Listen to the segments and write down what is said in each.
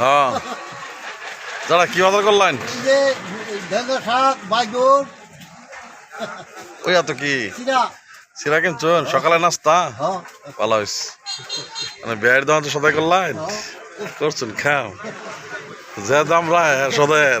হ্যাঁ। কি করলেন? ওই কি? সিরা। কিনছুন? সকালে নাস্তা? হ্যাঁ। ভালো হয়েছে মানে বিয়ের দাম তো সদাই করলেন? করছুন খাও। যে দাম রায় সদের।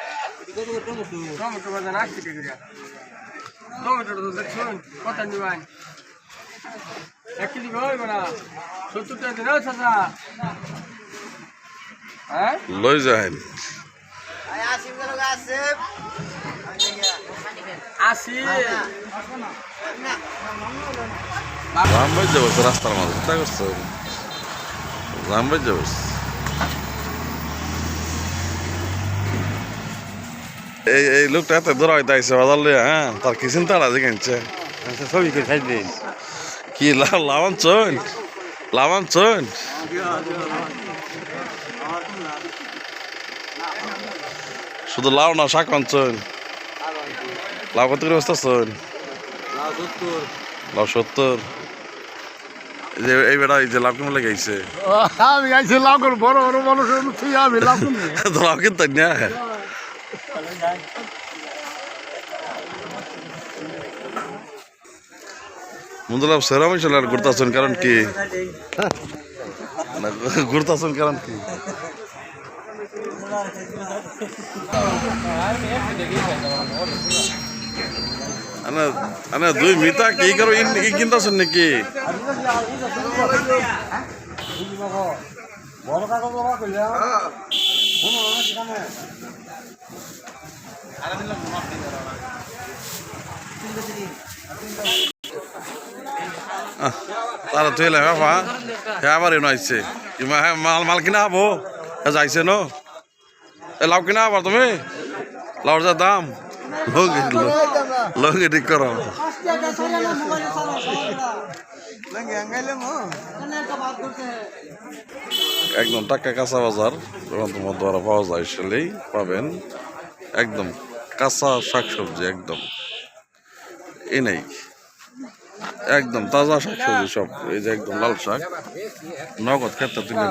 টমেটো বাজার আশি টাকা করে টমেটো তো দেখছুন কত নিবান এক কেজি হয় বেড়া সত্তর টাকা দিন চাচা হ্যাঁ লই যায় আশি জাম বাজ যাব রাস্তার মাঝে চিন্তা করছ জাম বাজ যাব এই এই লোকটা এত দূর হইতে আইসে বাজার হ্যাঁ? তার কি চিন্তা আছে কিনছে? ছবি করে খাই দিন। কি লাভ লাভান চন লাভান চন শুধু লাভ না শাক আনছন লাভ কত করে বসতে চন লাভ সত্তর। এই যে এই বেড়া এই যে লাভ কেমন লেগেছে আমি আইছি লাগুন বড় বড় মানুষ তুই আমি লাগুন তো লাভ কিন্তু মুদুল আফসার আমি চলে ঘুরতাছেন কারণ কি? ঘুরতাছেন কারণ কি? আনা দুই মিতা কি করো কিনতাছেন নাকি? বড় কাগজ তারা তুই লেখা পা হ্যাঁ আবার এনে আইছে। হ্যাঁ মাল মাল কিনা হব? হ্যাঁ যাইছে ন? লাভ কিনা আবার তুমি? লাউর যা দাম? লোক ঠিক করো একদম টাকা কাঁচা বাজার রবীন্দ্র মধ্যে পাওয়া যায় সেলেই পাবেন একদম কাঁচা শাকসবজি, একদম। এই নেই। একদম তাজা শাকসবজি সব, এই যে একদম লাল শাক। নগদ খেতে তুলে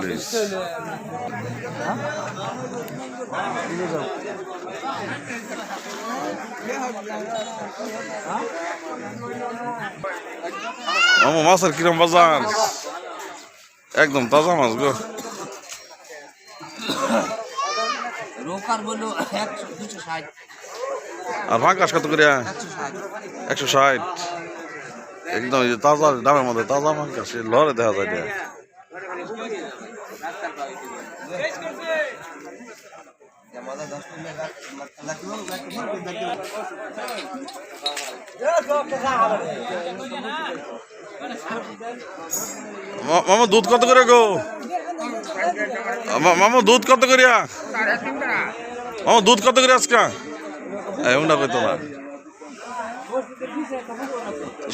মামা, মাছের কিরম বাজার? একদম তাজা মাছ গো। রোকার বলল একশো দুশো ষাট। আর ফাঁকাশ কত করিয়া? একশো ষাট। একদম তাজা দামের মধ্যে তাজা ফাঁকা সে লরে দেখা যায় এটা। মামা দুধ কত করে গো? মামা দুধ কত করিয়া? মামা দুধ কত করে আজকে? এমনটা কইতো না।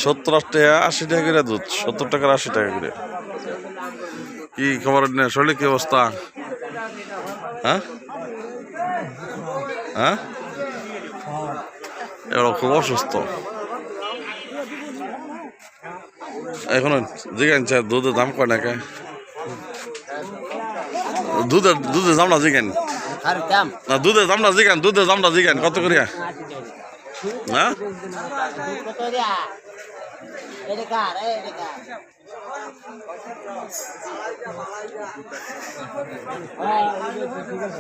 সত্তর টাকা, আশি টাকা করে দুধ, সত্তর টাকার আশি টাকা করে। কি খবর শরীরে কি অবস্থা? হ্যাঁ? হ্যাঁ? এবার খুব অসুস্থ। এখন জিজ্ঞান দুধের দাম কয় না কে দুধের দুধের দাম না জিজ্ঞান না দুধের দাম না জিজ্ঞান দুধের দাম না জিজ্ঞান কত করিয়া? এটা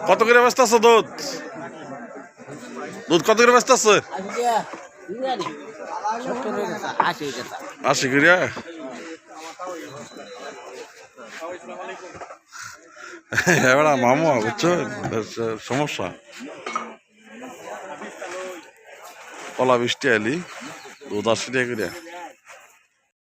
কত করে ব্যস্ত আছে দুধ? দুধ কত করে ব্যস্ত আছে? আশি করিয়া? এবার মামু বুঝছ সমস্যা কলা বৃষ্টি আলি দুধ আশি টাকা করিয়া